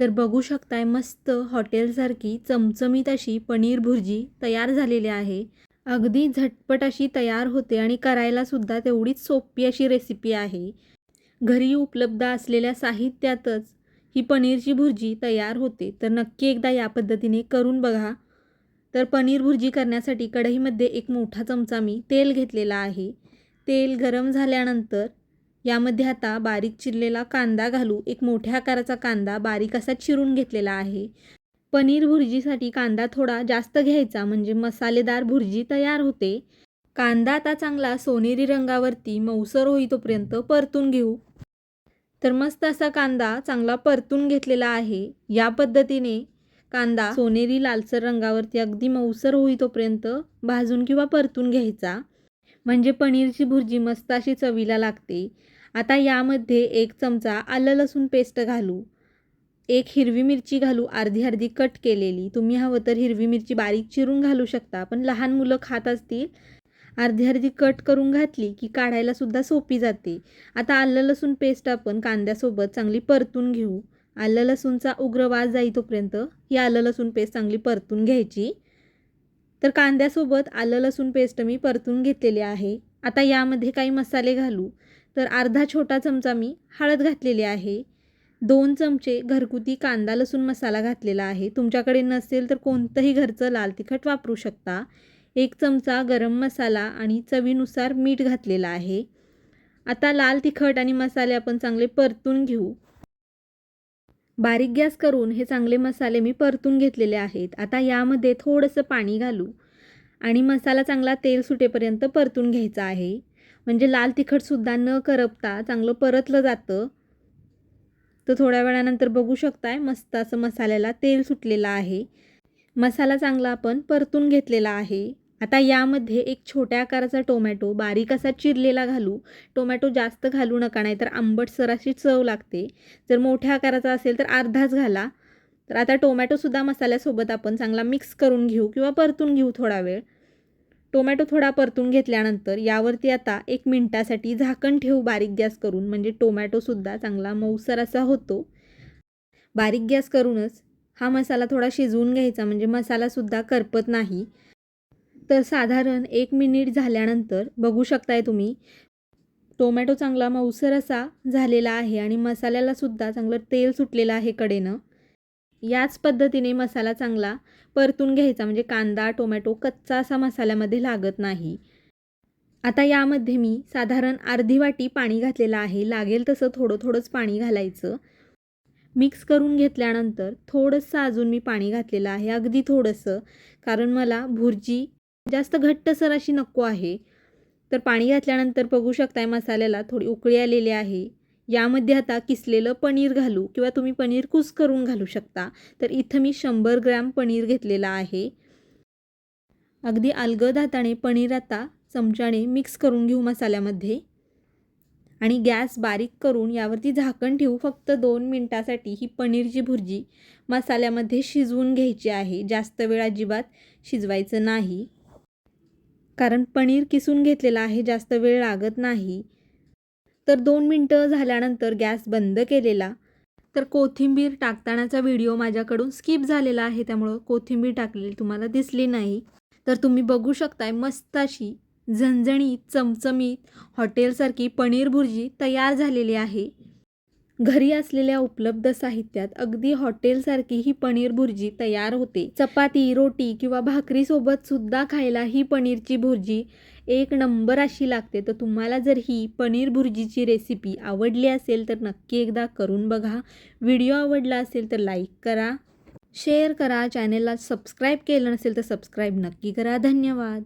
तर बघू शकताय मस्त हॉटेलसारखी चमचमीत अशी पनीर भुर्जी तयार झालेली आहे. अगदी झटपट अशी तयार होते आणि करायलासुद्धा तेवढीच सोपी अशी रेसिपी आहे. घरी उपलब्ध असलेल्या साहित्यातच ही पनीरची भुर्जी तयार होते. तर नक्की एकदा या पद्धतीने करून बघा. तर पनीर भुर्जी करण्यासाठी कढईमध्ये एक मोठा चमचा मी तेल घेतलेला आहे. तेल गरम झाल्यानंतर यामध्ये आता बारीक चिरलेला कांदा घालू. एक मोठ्या आकाराचा कांदा बारीक असा चिरून घेतलेला आहे. पनीर भुर्जीसाठी कांदा थोडा जास्त घ्यायचा म्हणजे मसालेदार भुर्जी तयार होते. कांदा आता चांगला सोनेरी रंगावरती मऊसर होई तोपर्यंत परतून घेऊ. तर मस्त असा कांदा चांगला परतून घेतलेला आहे. या पद्धतीने कांदा सोनेरी लालसर रंगावरती अगदी मऊसर होई तोपर्यंत भाजून किंवा परतून घ्यायचा. म्हणजे पनीरची भुर्जी मस्त अशी चवीला लागते. आता यामध्ये एक चमचा आलं लसूण पेस्ट घालू. एक हिरवी मिरची घालू अर्धी अर्धी कट केलेली. तुम्ही हवं तर हिरवी मिरची बारीक चिरून घालू शकता पण लहान मुलं खात असतील अर्धी अर्धी कट करून घातली की काढायला सुद्धा सोपी जाते. आता आलं लसूण पेस्ट आपण कांद्यासोबत चांगली परतून घेऊ. आलं लसूणचा उग्र वास जाई तोपर्यंत ही आलं लसूण पेस्ट चांगली परतून घ्यायची. तर कांद्यासोबत आलं लसूण पेस्ट मी परतून घेतलेली आहे. आता यामध्ये काही मसाले घालू. तर अर्धा छोटा चमचा मी हळद घातलेली आहे. दोन चमचे घरगुती कांदा लसूण मसाला घातलेला आहे. तुमच्याकडे नसेल तर कोणतंही घरचं लाल तिखट वापरू शकता. एक चमचा गरम मसाला आणि चवीनुसार मीठ घातलेलं आहे. आता लाल तिखट आणि मसाले आपण चांगले परतून घेऊ. बारीक गॅस करून हे चांगले मसाले मी परतून घेतलेले आहेत. आता यामध्ये थोडंसं पाणी घालू आणि मसाला चांगला तेल सुटेपर्यंत परतून घ्यायचा आहे. म्हणजे लाल तिखटसुद्धा न करपता चांगलं परतलं जातं. तर थोड्या वेळानंतर बघू शकताय मस्त असं मसाल्याला तेल सुटलेलं आहे. मसाला चांगला आपण परतून घेतलेला आहे. आता यामध्ये एक छोट्या आकाराचा टोमॅटो बारीक असा चिरलेला घालू. टोमॅटो जास्त घालू नका नाही तर आंबटसर अशी चव लागते. जर मोठ्या आकाराचा असेल तर अर्धाच घाला. तर आता टोमॅटोसुद्धा मसाल्यासोबत आपण चांगला मिक्स करून घेऊ किंवा परतून घेऊ थोडा वेळ. टोमॅटो थोडा परतून घेतल्यानंतर यावरती आता एक मिनटासाठी झाकण ठेवू बारीक गॅस करून. म्हणजे टोमॅटोसुद्धा चांगला मऊसर असा होतो. बारीक गॅस करूनच हा मसाला थोडा शिजवून घ्यायचा. म्हणजे मसालासुद्धा करपत नाही. तर साधारण एक मिनिट झाल्यानंतर बघू शकताय तुम्ही टोमॅटो चांगला मऊसर असा झालेला आहे आणि मसाल्यालासुद्धा चांगलं तेल सुटलेलं आहे कडेनं. याच पद्धतीने मसाला चांगला परतून घ्यायचा. म्हणजे कांदा टोमॅटो कच्चा असा मसाल्यामध्ये लागत नाही. आता यामध्ये मी साधारण अर्धी वाटी पाणी घातलेलं आहे. लागेल तसं थोडं थोडंच पाणी घालायचं. मिक्स करून घेतल्यानंतर थोडंसं अजून मी पाणी घातलेलं आहे. अगदी थोडंसं. कारण मला भुर्जी जास्त घट्टसर अशी नको आहे. तर पाणी घातल्यानंतर बघू शकताय मसाल्याला थोडी उकळी आलेली आहे. यामध्ये आता किसलेलं पनीर घालू किंवा तुम्ही पनीर कुस करून घालू शकता. तर इथं मी शंभर ग्रॅम पनीर घेतलेलं आहे. अगदी अलगद हाताने पनीर आता चमच्याने मिक्स करून घेऊ मसाल्यामध्ये. आणि गॅस बारीक करून यावरती झाकण ठेवू फक्त दोन मिनटासाठी ही पनीरची भुर्जी मसाल्यामध्ये शिजवून घ्यायची आहे. जास्त वेळ अजिबात शिजवायचं नाही. कारण पनीर किसून घेतलेलं आहे जास्त वेळ लागत नाही. तर दोन मिनटं झाल्यानंतर गॅस बंद केलेला. तर कोथिंबीर टाकतानाचा व्हिडिओ माझ्याकडून स्किप झालेला आहे त्यामुळं कोथिंबीर टाकलेली तुम्हाला दिसली नाही. तर तुम्ही बघू शकताय मस्त अशी झणझणीत चमचमीत हॉटेलसारखी पनीर भुर्जी तयार झालेली आहे. घरी असलेल्या उपलब्ध साहित्यात अगदी हॉटेलसारखी ही पनीर भुर्जी तयार होते. चपाती रोटी किंवा भाकरीसोबत सुद्धा खायला ही पनीरची भुर्जी एक नंबर अशी लागते. तर तुम्हाला जर ही पनीर भुर्जीची रेसिपी आवडली असेल तर नक्की एकदा करून बघा. व्हिडिओ आवडला असेल तर लाईक करा. शेअर करा. चॅनेलला सबस्क्राईब केलं नसेल तर सबस्क्राईब नक्की करा. धन्यवाद.